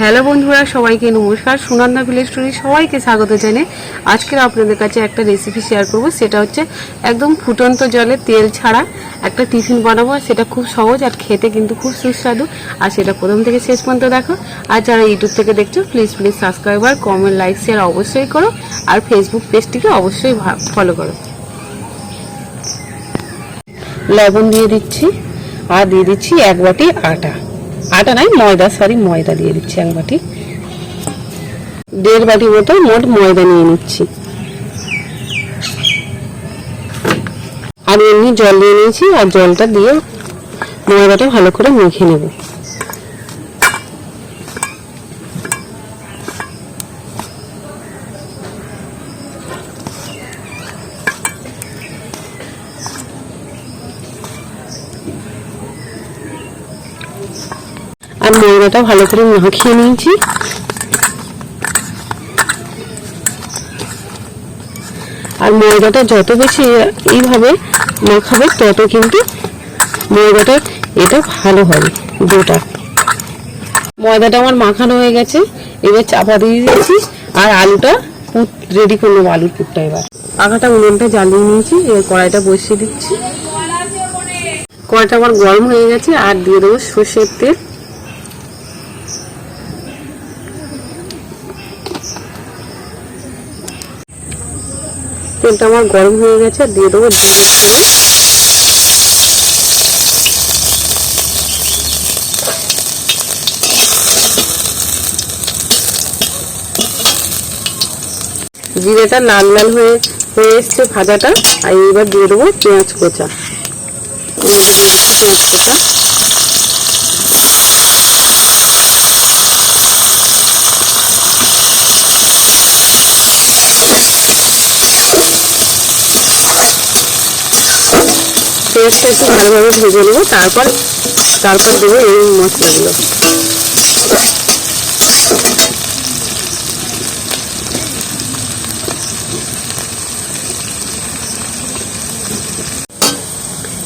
Hello বন্ধুরা, সবাইকে নমস্কার। সুনন্দা ভিলেজ স্টোরি সবাইকে স্বাগত জানে আজকের আপনাদের কাছে একটা রেসিপি শেয়ার করব। সেটা হচ্ছে একদম ফুটন্ত জলে তেল ছাড়া একটা টিফিন বানাবো। সেটা খুব সহজ আর খেতে কিন্তু খুব সুস্বাদু। আর সেটা প্রথম থেকে শেষ পর্যন্ত দেখো। আর যারা ইউটিউব থেকে দেখছ প্লিজ প্লিজ সাবস্ক্রাইব আর কমেন্ট লাইক শেয়ার অবশ্যই করো। আর ফেসবুক পেজটিকে অবশ্যই ফলো করো। লবণ দিয়ে দিচ্ছি। আর দিয়ে দিচ্ছি এক বাটি আটা। আটা নাই, ময়দা সরি ময়দা দিয়ে দিচ্ছি এক বাটি দেড় বাটি মতো মোট ময়দা নিয়ে নিচ্ছি। আর এমনি জল দিয়ে নিয়েছি, আর জলটা দিয়ে ময়দাটা ভালো করে মেখে নেব। ময়দাটা ভালো করে মাখিয়ে নিয়েছি। আর ময়দাটা যত বেশি এইভাবে মাখাবে, তত কিন্তু ময়দাটা, এটা ভালো হবে দুটা ময়দাটা আমার মাখানো হয়ে গেছে, এবার চাপা দিয়ে দিয়েছি, আর আলুটা পুট রেডি করে নেব আলুর পুরটা এবার। পাখাটা উনুনটা জ্বালিয়ে নিয়েছি, এবার কড়াইটা বসিয়ে দিচ্ছি। কড়াইটা আমার গরম হয়ে গেছে, আর দিয়ে দেবো সর্ষের তেল। তেলটা আমার গরম হয়ে গেছে দিয়ে দেবো জিরেটা লাল লাল হয়ে হয়ে এসছে ভাজাটা, আর এইবার দিয়ে দেবো পেঁয়াজ কোচা। পেঁয়াজ কোচা। পেঁয়াজটা একটু ভালোভাবে ভেজে নেব, তারপর তারপর দেবো এই মশলাগুলো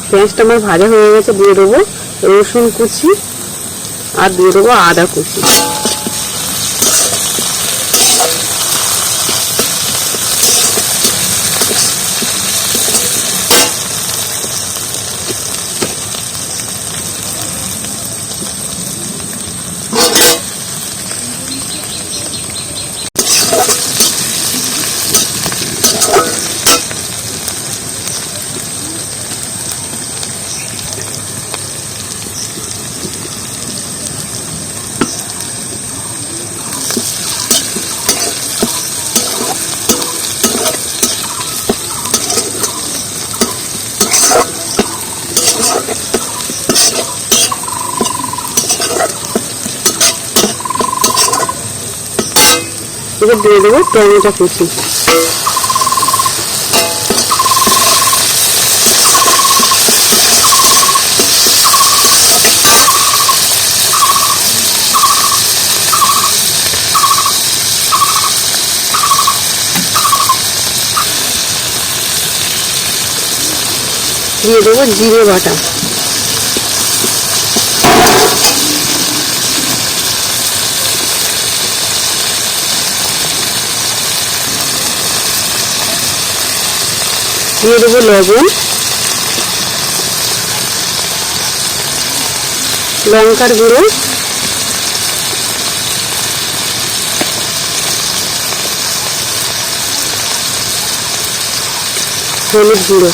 পেঁয়াজটা আমার ভাজা হয়ে গেছে, দিয়ে দেবো রসুন কুচি আর দিয়ে দেবো আদা কুচি। এবার দিয়ে দেবো টমেটো কুচি দিয়ে দেবো জিরে বাটা দিয়ে দেবো লবণ। লঙ্কার গুঁড়ো। হলুদ গুঁড়ো।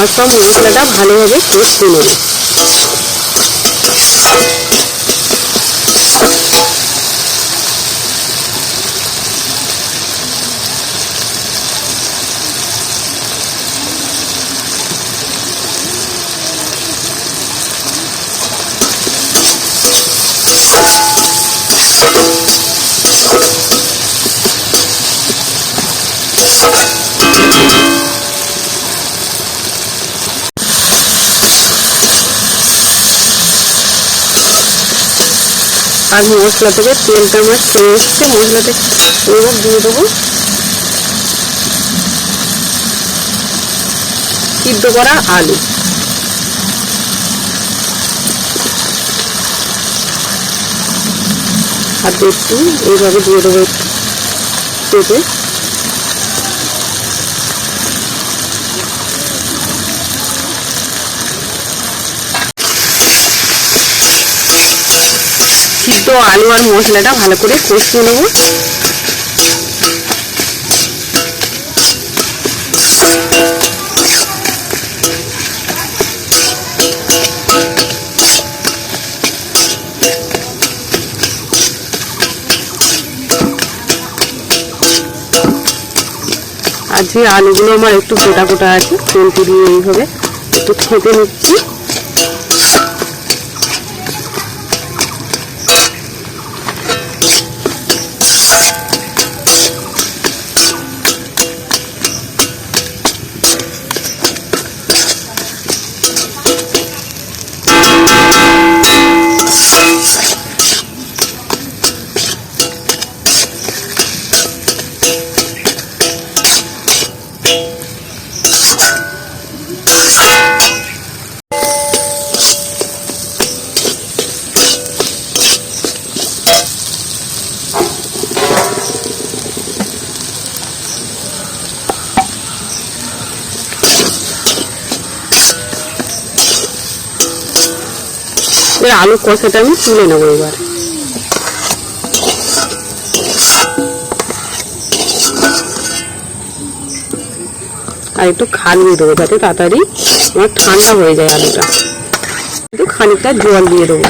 আর সব মশলাটা ভালোভাবে কষিয়ে নেবে। আর মশলা থেকে তেলটা আমার ছেড়ে এসছে মশলাটা এবার দিয়ে দেবো। সিদ্ধ করা আলু। আর একটু এইভাবে দিয়ে দেবো একটু। পেঁপে সিদ্ধ আলু আর মশলাটা ভালো করে কষিয়ে নেব। আর যে আলুগুলো আমার একটু গোটা গোটা আছে খুন্তি দিয়ে এইভাবে একটু খেতে নিচ্ছি। এবার আলু কষাটা আমি তুলে নেব এবার। আর একটু খালিয়ে দেবো যাতে তাড়াতাড়ি আমার ঠান্ডা হয়ে যায় আলুটা। একটু খানিকটা জল দিয়ে দেবো।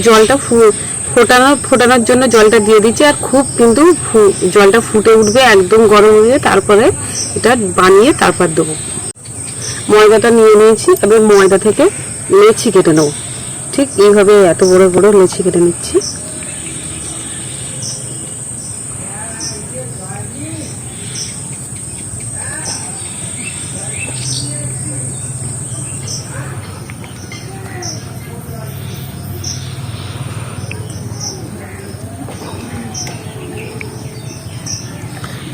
জলটা ফু- ফোটানোর ফোটানোর জন্য জলটা দিয়ে দিচ্ছি আর খুব কিন্তু জলটা ফুটে উঠবে, একদম গরম হয়ে তারপরে এটা বানিয়ে তারপর দেবো। ময়দাটা নিয়ে নিয়েছি, এবার ময়দা থেকে লেচি কেটে নেব। ঠিক এইভাবে এত বড় বড় লেচি কেটে নিচ্ছি।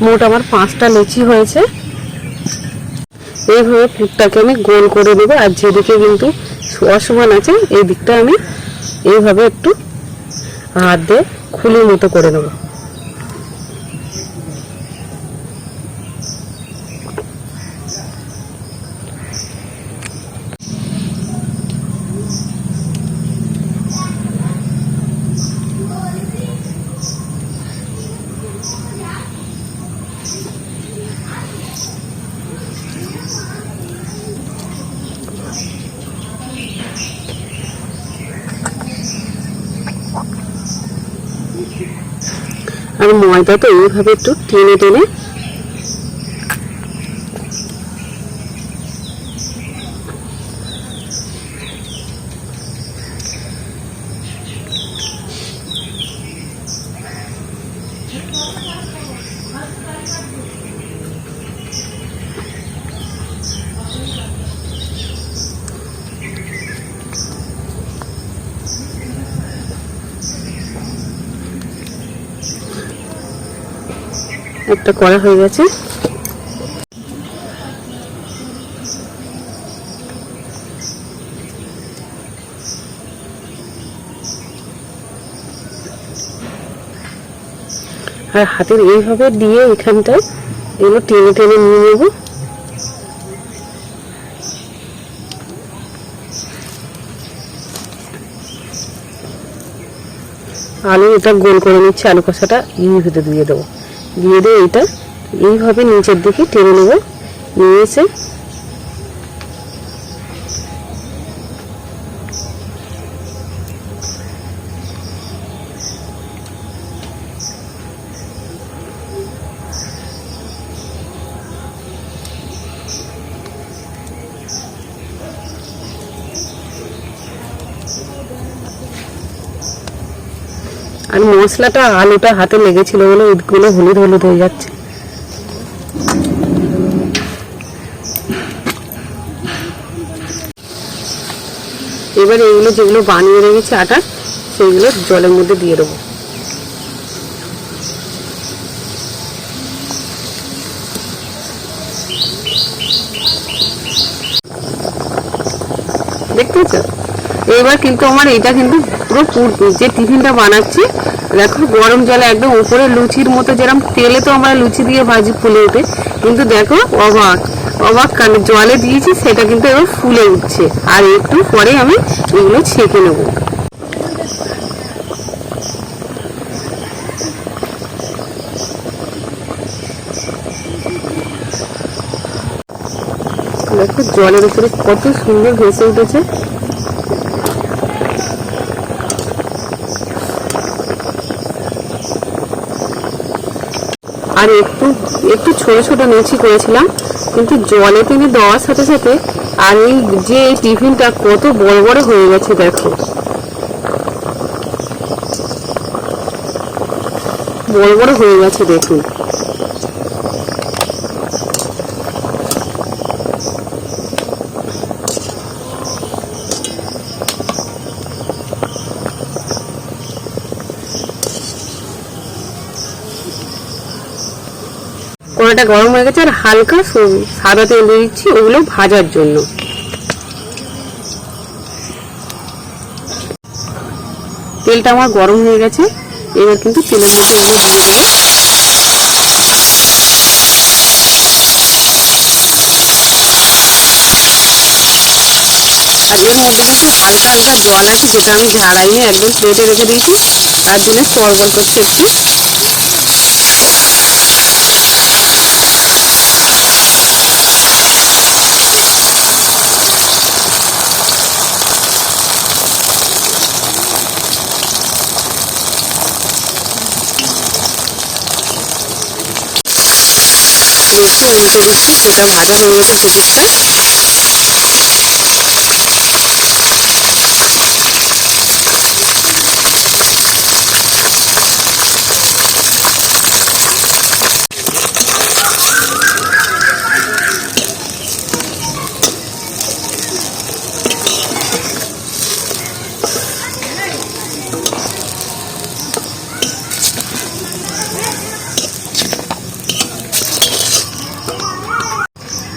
মোট আমার পাঁচটা লুচি হয়েছে। এইভাবে পুরটাকে আমি গোল করে দেবো, আর যেদিকে কিন্তু অসমান আছে, এই দিকটা আমি এইভাবে একটু হাত দিয়ে খুলির মতো করে নেব। আর ময়দা এইভাবে একটু টেনে টেনে একটা করা হয়ে গেছে। আর হাতের এইভাবে দিয়ে এখানটায় এগুলো টেনে টেনে নিয়ে নেব। আলু এটা গোল করে নিচ্ছে, আলু কষাটা এই ভিতরে দিয়ে দেবো। দিয়ে দিয়ে এইটা এইভাবে নিচের দিকে টেনে নেব। নিয়ে এসে মশলাটা আলুটা হাতে লেগেছিল বলে ওইগুলো হলুদ হলুদ হয়ে যাচ্ছে। এবার এইগুলো যেগুলো বানিয়ে রেখেছি আটা সেইগুলো জলের মধ্যে দিয়ে দেবো। দেখতেছো এবার কিন্তু আমার এটা কিন্তু পুর- যে টিফিনটা বানাচ্ছি দেখো, গরম জলে একদম উপরে লুচির মতো যেরকম তেলে তো আমরা লুচি দিয়ে ভাজি ফুলে ওঠে, কিন্তু দেখো, অবাক অবাক কারণ জলে দিয়েছি, সেটা কিন্তু এবার ফুলে উঠছে। আর একটু পরে আমি এগুলো ছেঁকে নেব। দেখো, জলের উপরে কত সুন্দর ভেসে উঠেছে। আর একটু একটু ছোট ছোট লুচি করেছিলাম, কিন্তু জলে তিনি দেওয়ার সাথে সাথে আর এই যে এই টিফিনটা কত বড় বড় হয়ে গেছে দেখো। বড় বড় হয়ে গেছে দেখুন। কড়াটা গরম হয়ে গেছে আর হালকা সাদা তেল দিয়ে দিচ্ছি, ওগুলো ভাজার জন্য। তেলটা আমার গরম হয়ে গেছে, এবার কিন্তু তেলের মধ্যে দেবো আর এর মধ্যে কিন্তু হালকা হালকা জল আছে যেটা আমি ঝাড়াইনি একদম প্লেটে রেখে দিয়েছি তার জন্য টলবল করছে একটু। একটু উল্টে দিচ্ছি সেটা ভাজা হয়ে গেছে ভেতরটা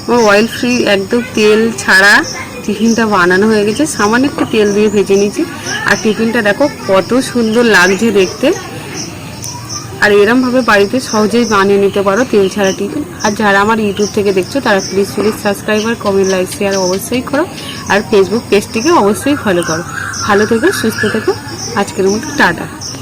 আমার অয়েল ফ্রি একদম তেল ছাড়া টিফিনটা বানানো হয়ে গেছে। সামান্য একটু তেল দিয়ে ভেজে নিয়েছি। আর টিফিনটা দেখো কত সুন্দর লাগছে দেখতে। আর এরমভাবে বাড়িতে সহজেই বানিয়ে নিতে পারো তেল ছাড়া টিফিন আর যারা আমার ইউটিউব থেকে দেখছ, তারা please please subscriber comment like share অবশ্যই করো। আর ফেসবুক পেজটিকে অবশ্যই ফলো করো। ভালো থেকো, সুস্থ থেকো। আজকের মতো টাটা।